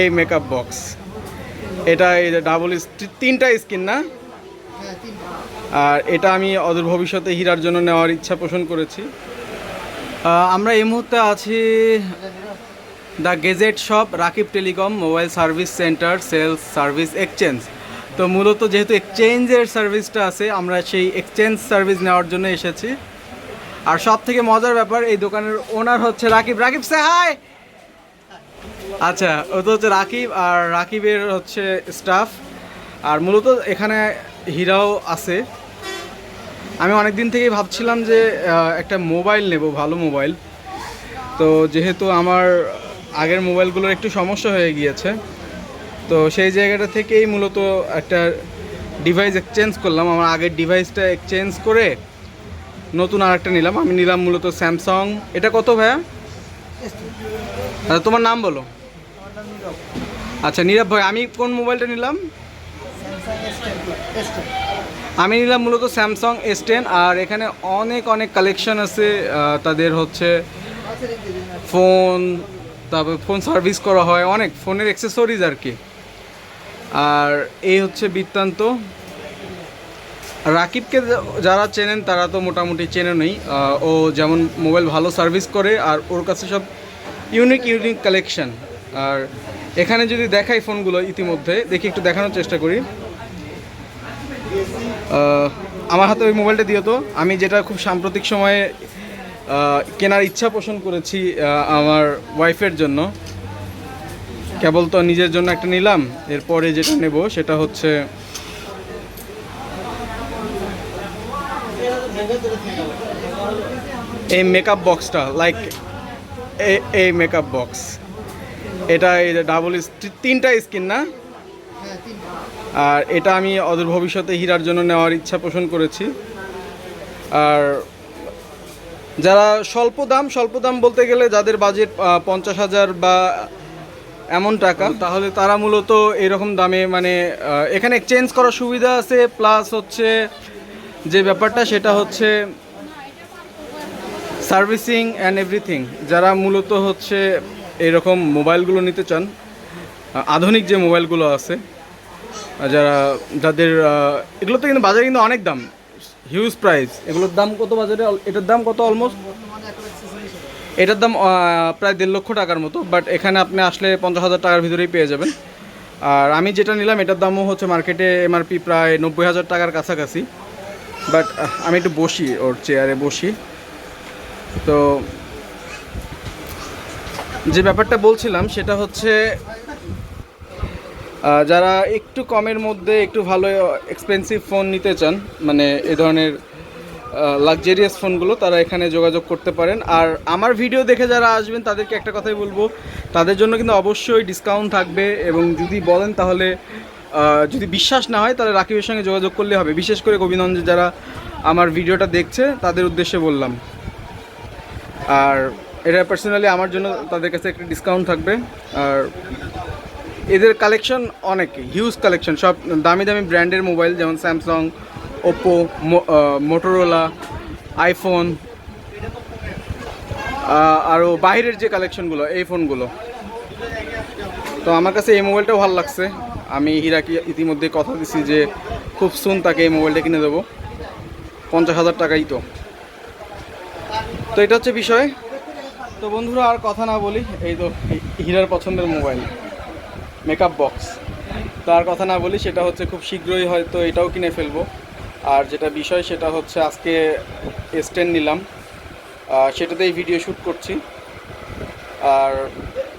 এই makeup box এটা এই ডাবল তিনটা স্কিন না? আর এটা আমি অদূর ভবিষ্যতে হীরার জন্য নেওয়ার ইচ্ছা পোষণ করেছি। আমরা এই মুহূর্তে আছি the gadget shop Rakib telecom mobile service centre sales service exchange তো মূলত যেহেতু এক্সচেঞ্জের সার্ভিসটা আছে, আমরা সেই এক্সচেঞ্জ সার্ভিস নেওয়ার জন্য এসেছি। আর সব থেকে মজার ব্যাপার, এই দোকানের ওনার হচ্ছে রাকিব। রাকিব সে হাই আচ্ছা ও তো হচ্ছে রাকিব আর রাকিবের হচ্ছে স্টাফ আর মূলত এখানে হীরাও আছে। আমি অনেক দিন থেকেই ভাবছিলাম যে একটা মোবাইল নেব, ভালো মোবাইল। তো যেহেতু আমার আগের মোবাইলগুলোর একটু সমস্যা হয়ে গিয়েছে, তো সেই জায়গাটা থেকেই মূলত একটা ডিভাইস এক্সচেঞ্জ করলাম। আমার আগের ডিভাইসটা এক্সচেঞ্জ করে নতুন আর একটা নিলাম। আমি নিলাম মূলত স্যামসাং এটা কত ভাইয়া? আচ্ছা তোমার নাম বলো। আচ্ছা নীরব ভাই আমি কোন মোবাইলটা নিলাম? আমি নিলাম মূলত স্যামসাং এস টেন আর এখানে অনেক অনেক কালেকশন আছে তাদের হচ্ছে ফোন তারপর ফোন সার্ভিস করা হয় অনেক ফোনের অ্যাক্সেসরিজ আর কি। আর এই হচ্ছে বৃত্তান্ত। রাকিবকে যারা চেনেন তারা তো মোটামুটি চেনেনই আহ, ও যেমন মোবাইল ভালো সার্ভিস করে আর ওর কাছে সব ইউনিক ইউনিক কালেকশন আর এখানে যদি দেখাই ফোনগুলো ইতিমধ্যে, দেখি একটু দেখানোর চেষ্টা করি। আমার হাতে ওই মোবাইলটা দিও তো। আমি যেটা খুব সাম্প্রতিক সময়ে কেনার ইচ্ছা পোষণ করেছি আমার ওয়াইফের জন্য। কেবল তো নিজের জন্য একটা নিলাম, এরপরে যেটা নেব সেটা হচ্ছে এই মেকআপ বক্সটা লাইক এই মেকআপ বক্স এটা এই ডাবল তিনটা স্কিন না? আর এটা আমি অদূর ভবিষ্যতে হীরার জন্য নেওয়ার ইচ্ছা পোষণ করেছি। আর যারা স্বল্প দাম স্বল্প দাম বলতে গেলে যাদের বাজেট পঞ্চাশ হাজার বা এমন টাকা, তাহলে তারা মূলত এরকম দামে মানে এখানে এক্সচেঞ্জ করার সুবিধা আছে প্লাস হচ্ছে যে ব্যাপারটা সেটা হচ্ছে সার্ভিসিং অ্যান্ড এভরিথিং যারা মূলত হচ্ছে এরকম মোবাইলগুলো নিতে চান, আধুনিক যে মোবাইলগুলো আছে যারা, যাদের এগুলো তো কিন্তু বাজারে কিন্তু অনেক দাম হিউজ প্রাইস এগুলোর দাম কত বাজারে, এটার দাম কত অলমোস্ট এটার দাম প্রায় দেড় লক্ষ টাকার মতো বাট এখানে আপনি আসলে পঞ্চাশ হাজার টাকার ভিতরেই পেয়ে যাবেন। আর আমি যেটা নিলাম, এটার দামও হচ্ছে মার্কেটে এমআরপি প্রায় নব্বই হাজার টাকার কাছাকাছি বাট আমি একটু বসি ওর চেয়ারে বসি। তো যে ব্যাপারটা বলছিলাম সেটা হচ্ছে যারা একটু কমের মধ্যে একটু ভালো এক্সপেন্সিভ ফোন নিতে চান মানে এ ধরনের লাক্সারিয়াস ফোনগুলো তারা এখানে যোগাযোগ করতে পারেন। আর আমার ভিডিও দেখে যারা আসবেন, তাদেরকে একটা কথাই বলব, তাদের জন্য কিন্তু অবশ্যই ডিসকাউন্ট থাকবে এবং যদি বলেন তাহলে যদি বিশ্বাস না হয়, তাহলে রাকিবের সঙ্গে যোগাযোগ করলে হবে। বিশেষ করে গোবিন্দগঞ্জে যারা আমার ভিডিওটা দেখছে, তাদের উদ্দেশ্যে বললাম। আর এটা পার্সোনালি আমার জন্য তাদের কাছে একটা ডিসকাউন্ট থাকবে। আর এদের কালেকশন অনেক হিউজ কালেকশন সব দামি দামি ব্র্যান্ডের মোবাইল যেমন স্যামসাং ওপো মোটোরোলা আইফোন আরও বাইরের যে কালেকশনগুলো এই ফোনগুলো তো আমার কাছে এই মোবাইলটাও ভালো লাগছে। আমি হীরাকে ইতিমধ্যে কথা দিছি যে খুব সুন তাকে এই মোবাইলটা কিনে দেবো। পঞ্চাশ হাজার টাকাই তো। তো এটা হচ্ছে বিষয়। তো বন্ধুরা, আর কথা না বলি, এই তো হীরার পছন্দের মোবাইল মেকআপ বক্স তো আর কথা না বলি, সেটা হচ্ছে খুব শীঘ্রই হয়তো এটাও কিনে ফেলব। আর যেটা বিষয়, সেটা হচ্ছে আজকে স্ট্যান্ড নিলাম। সেটাতেই ভিডিও শ্যুট করছি। আর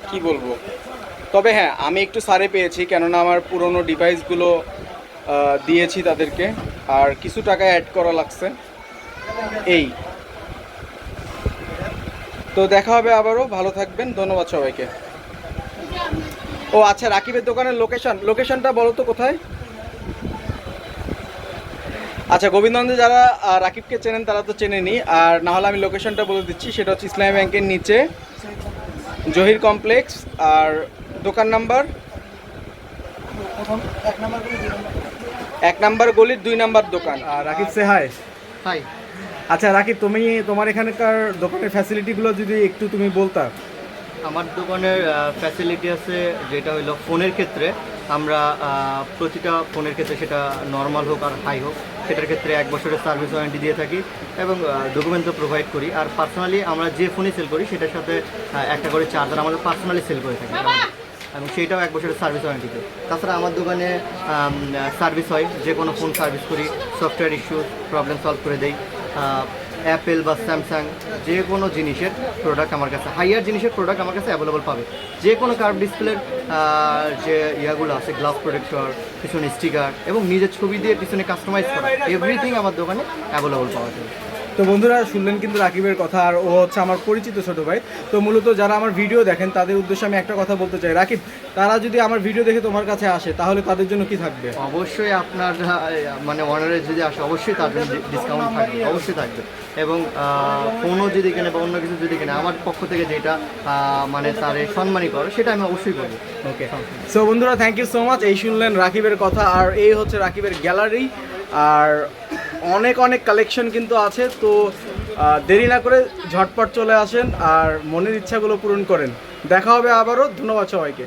কি বলব? তবে হ্যাঁ আমি একটু সারে পেয়েছি, কেননা আমার পুরনো ডিভাইসগুলো দিয়েছি তাদেরকে। আর কিছু টাকা অ্যাড করা লাগছে। এই। তো দেখা হবে আবারও ভালো থাকবেন ধন্যবাদ সবাইকে। ও আচ্ছা রাকিবের দোকানের লোকেশন লোকেশনটা বলো তো কোথায়? আচ্ছা গোবিন্দগঞ্জে যারা রাকিবকে চেনেন তারা তো চেনেনি আর না হলে আমি লোকেশনটা বলে দিচ্ছি সেটা হচ্ছে ইসলামী ব্যাংকের নিচে জহির কমপ্লেক্স। আর দোকান নাম্বার? এক নাম্বার নাম্বার এক নাম্বার গলির দুই নাম্বার দোকান। আর রাকিব সে হাই হাই আচ্ছা রাকিব তুমি তোমার এখানকার দোকানের ফ্যাসিলিটিগুলো যদি একটু তুমি বলতা। আমার দোকানের ফ্যাসিলিটি আছে যেটা হলো ফোনের ক্ষেত্রে। আমরা প্রতিটা ফোনের ক্ষেত্রে সেটা নর্মাল হোক আর হাই হোক সেটার ক্ষেত্রে এক বছরের সার্ভিস ওয়ারেন্টি দিয়ে থাকি এবং ডকুমেন্টও প্রোভাইড করি। আর পার্সোনালি আমরা যে ফোনই সেল করি সেটার সাথে একটা করে চার্জার আমাদের পার্সোনালি সেল করে থাকি। এবং সেইটাও এক বছরের সার্ভিস ওয়ারেন্টিতে তাছাড়া আমার দোকানে সার্ভিস হয় যে কোনো ফোন সার্ভিস করি সফটওয়্যার ইস্যু প্রবলেম সলভ করে দেই। অ্যাপেল বা স্যামসাং যে কোনো জিনিসের প্রোডাক্ট আমার কাছে হাইয়ার জিনিসের প্রোডাক্ট আমার কাছে অ্যাভেলেবল পাবে। যে কোনো কার্ভ ডিসপ্লের যে ইয়াগুলো আছে গ্লাস প্রোটেক্টর পিছনে স্টিকার এবং নিজের ছবি দিয়ে পিছনে কাস্টমাইজ করা এভরিথিং আমার দোকানে অ্যাভেলেবল পাওয়া যায়। তো বন্ধুরা শুনলেন কিন্তু রাকিবের কথা আর ও হচ্ছে আমার পরিচিত ছোট ভাই। তো মূলত যারা আমার ভিডিও দেখেন তাদের উদ্দেশ্যে আমি একটা কথা বলতে চাই। রাকিব তারা যদি আমার ভিডিও দেখে তোমার কাছে আসে তাহলে তাদের জন্য কি থাকবে? অবশ্যই আপনার মানে অনারে যদি আসে অবশ্যই তার জন্য ডিসকাউন্ট থাকবে অবশ্যই থাকবে। এবং ফোনও যদি কেনে বা অন্য কিছু যদি কেনে আমার পক্ষ থেকে যেটা মানে তার সম্মানই করে সেটা আমি অবশ্যই করব। ওকে সো বন্ধুরা থ্যাংক ইউ সো মাচ এই শুনলেন রাকিবের কথা আর এই হচ্ছে রাকিবের গ্যালারি আর অনেক অনেক কালেকশন কিন্তু আছে, তো দেরি না করে ঝটপট চলে আসেন আর মনের ইচ্ছাগুলো পূরণ করেন। দেখা হবে আবারও, ধন্যবাদ সবাইকে।